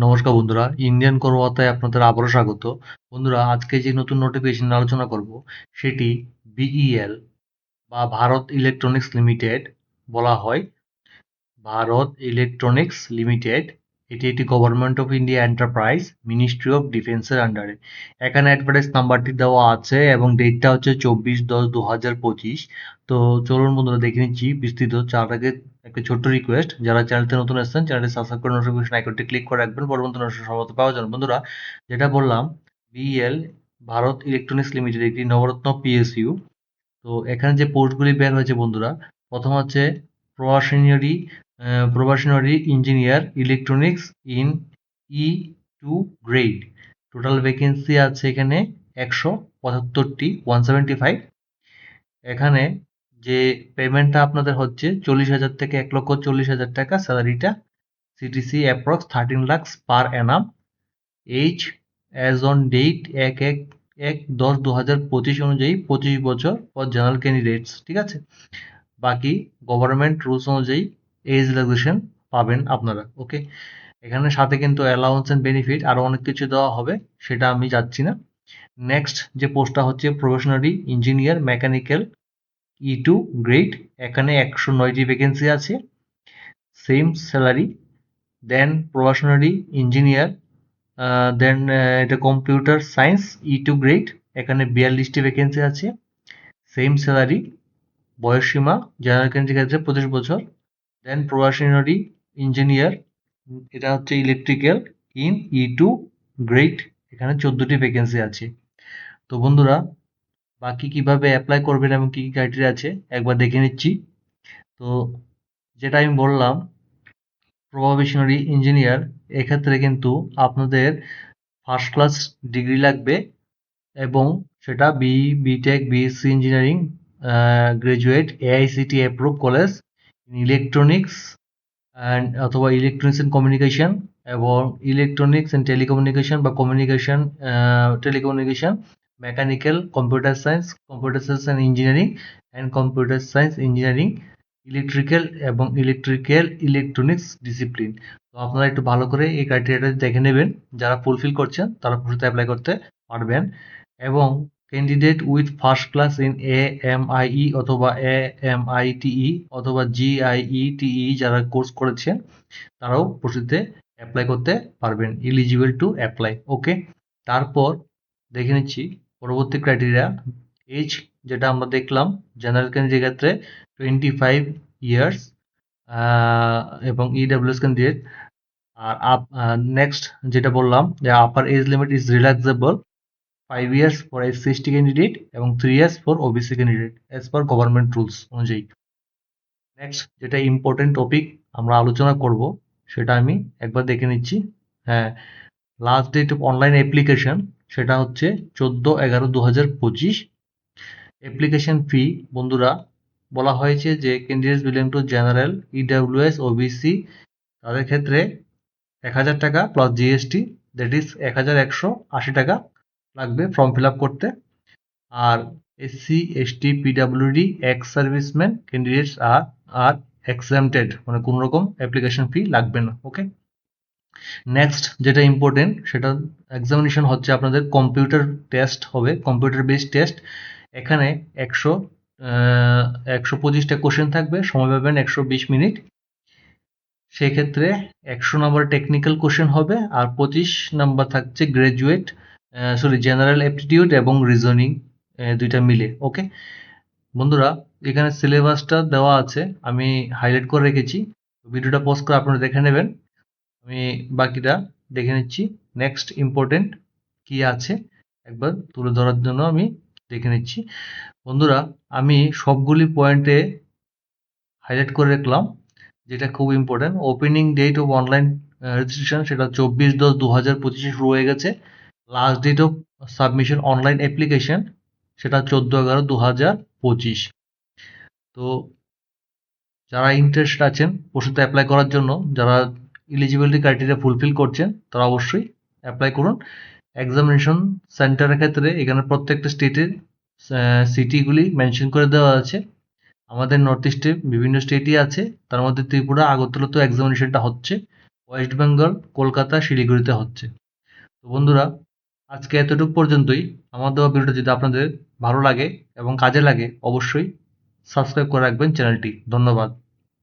নমস্কার বন্ধুরা ইন্ডিয়ান কর্মকর্তায় আপনাদের আবারও স্বাগত। বন্ধুরা, আজকে যে নতুন নোটিফিকেশন আলোচনা করব, সেটি বিইএল বা ভারত ইলেকট্রনিক্স লিমিটেড বলা হয়। ভারত ইলেকট্রনিক্স লিমিটেড এটি একটি government of India enterprise ministry of ডিফেন্সের আন্ডারে এখানে অ্যাডভার্টাইজ নাম্বারটি দেওয়া আছে এবং ডেটটা হচ্ছে চব্বিশ দশ দু হাজার পঁচিশ। তো চলুন বন্ধুরা দেখে নিচ্ছি বিস্তৃত। চার আগে একটা ছোট্ট রিকোয়েস্ট যারা চ্যানেলতে নতুন এসেছেন চ্যানেলটি সাবস্ক্রাইব করে নোটিফিকেশন আইকনটি ক্লিক করে রাখবেন। পরবর্তী নোটিফিকেশন সর্বত পাওয়া জন্য। বন্ধুরা, যেটা বললাম বিএল ভারত ইলেকট্রনিক্স লিমিটেড একটি নবরত্ন পিএসইউ তো এখানে যে পোস্টগুলি বের হয়েছে বন্ধুরা, প্রথম হচ্ছে probationary probationary engineer electronics in E two grade total vacancy আছে এখানে একশো পঁচাত্তরটি ওয়ান সেভেন্টি ফাইভ এখানে যে পেমেন্টটা আপনাদের হচ্ছে চল্লিশ হাজার থেকে এক লক্ষ চল্লিশ হাজার টাকা স্যালারিটা CTC approx thirteen lakhs per annum H as on date এক এক এক দশ দু হাজার পঁচিশ অনুযায়ী পঁচিশ বছর ফর জেনারেল ক্যান্ডিডেটস ঠিক আছে? বাকি গভর্নমেন্ট রুলস অনুযায়ী এজ রিল্যাক্সেশন পাবেন আপনারা ওকে এখানে সাথে কিন্তু অ্যালাউন্স অ্যান্ড বেনিফিট আরও অনেক কিছু দেওয়া হবে, সেটা আমি যাচ্ছি না। নেক্সট যে পোস্টটা হচ্ছে probationary engineer mechanical E two grade এখানে একশো নয়টি ভ্যাকেন্সি আছে same salary then probationary engineer then এটা computer science E two grade এখানে বিয়াল্লিশটি ভ্যাকেন্সি আছে সেম স্যালারি বয়সসীমা জেনারেল ক্যান্ডিডেট ক্ষেত্রে পঁচিশ বছর দেন প্রফেশনারি ইঞ্জিনিয়ার এটা হচ্ছে electrical in E two grade এখানে চোদ্দোটি ভ্যাকেন্সি আছে। তো বন্ধুরা, বাকি কীভাবে অ্যাপ্লাই করবেন এবং কী কী ক্রাইটেরিয়া আছে, একবার দেখে নিচ্ছি। তো যেটা আমি বললাম প্রভাবেশনারি ইঞ্জিনিয়ার এক্ষেত্রে কিন্তু আপনাদের ফার্স্ট ক্লাস ডিগ্রি লাগবে এবং সেটা B BTech BSc engineering graduate AICTE approve college electronics and অথবা ইলেকট্রনিক্স অ্যান্ড কমিউনিকেশন এবং ইলেকট্রনিক্স অ্যান্ড টেলিকমিউনিকেশন বা communication telecommunication mechanical computer science computer science and engineering and computer science engineering electrical এবং electrical electronics discipline তো আপনারা একটু ভালো করে এই ক্রাইটেরিয়াটা দেখে নেবেন। যারা ফুলফিল করছেন, তারা পুরোতে অ্যাপ্লাই করতে পারবেন। এবং candidate with first class in A M I E অথবা এ এম আইটিই অথবা জি আই ই জিআইইটিই যারা কোর্স করেছেন তারাও প্রসিদ্ধে অ্যাপ্লাই করতে পারবেন ইলিজিবল টু অ্যাপ্লাই ওকে তারপর দেখে নিচ্ছি পরবর্তী ক্রাইটেরিয়া এজ যেটা আমরা দেখলাম জেনারেল ক্যান্ডিডেট ক্ষেত্রে টোয়েন্টি ফাইভ ইয়ার্স এবং ইডাব্লিউএস ক্যান্ডিডেট আর আপ নেক্সট যেটা বললাম, যে upper age limit is relaxable five years for S CST candidate এবং three years for OBC candidate as per government rules অনুযায়ী। নেক্সট যেটা ইম্পর্টেন্ট টপিক আমরা আলোচনা করব, সেটা আমি একবার দেখে নিচ্ছি। হ্যাঁ last date of online application সেটা হচ্ছে চোদ্দ এগারো দু হাজার পঁচিশ। অ্যাপ্লিকেশন ফি বন্ধুরা, বলা হয়েছে যে candidates belonging to general EWS OBC তাদের ক্ষেত্রে এক হাজার টাকা প্লাস জিএসটি দ্যাট ইজ এক হাজার একশো আশি টাকা লাগবে ফর্ম ফিল করতে। আর SC ST PWD ex serviceman candidates আর আর এক্সামটেড মানে কোনো রকম অ্যাপ্লিকেশন ফি লাগবে না ওকে নেক্সট যেটা ইম্পর্টেন্ট সেটা এক্সামিনেশন হচ্ছে আপনাদের কম্পিউটার টেস্ট হবে কম্পিউটার বেসড টেস্ট এখানে একশো একশো পঁচিশটা কোশ্চেন থাকবে, সময় পাবেন একশো বিশ মিনিট। সেক্ষেত্রে একশো নম্বর টেকনিক্যাল কোশ্চেন হবে, আর পঁচিশ নাম্বার থাকছে গ্র্যাজুয়েট সরি জেনারেল অ্যাপটিটিউড এবং রিজনিং দুইটা মিলে ওকে বন্ধুরা, এখানে সিলেবাসটা দেওয়া আছে, আমি হাইলাইট করে রেখেছি। ভিডিওটা পোস্ট করে আপনারা দেখে নেবেন। আমি বাকিটা দেখে নিচ্ছি। নেক্সট ইম্পর্টেন্ট কি আছে, একবার তুলে ধরার জন্য আমি দেখে নিচ্ছি। বন্ধুরা, আমি সবগুলি পয়েন্টে হাইলাইট করে রাখলাম, যেটা খুব important opening date of online registration সেটা চব্বিশ দশ দু হাজার পঁচিশে শুরু হয়ে গেছে। Last date of submission online application সেটা চোদ্দ এগারো দু হাজার পঁচিশ। তো যারা ইন্টারেস্ট আছেন ওষুধে অ্যাপ্লাই করার জন্য, যারা ইলিজিবিলিটি ক্রাইটেরিয়া ফুলফিল করছেন, তারা অবশ্যই অ্যাপ্লাই করুন। এক্সামিনেশন সেন্টারের ক্ষেত্রে এখানে প্রত্যেকটা স্টেটের সিটিগুলি মেনশন করে দেওয়া আছে। আমাদের নর্থ ইস্টে বিভিন্ন স্টেটই আছে। তার মধ্যে ত্রিপুরা, আগরতলা তো এক্সামিনেশনটা হচ্ছে। ওয়েস্ট বেঙ্গল কলকাতা, শিলিগুড়িতে হচ্ছে। তো বন্ধুরা আজকে এতটুকু পর্যন্তই। আমার দেওয়া ভিডিওটা যদি আপনাদের ভালো লাগে এবং কাজে লাগে, অবশ্যই সাবস্ক্রাইব করে রাখবেন চ্যানেলটি। ধন্যবাদ।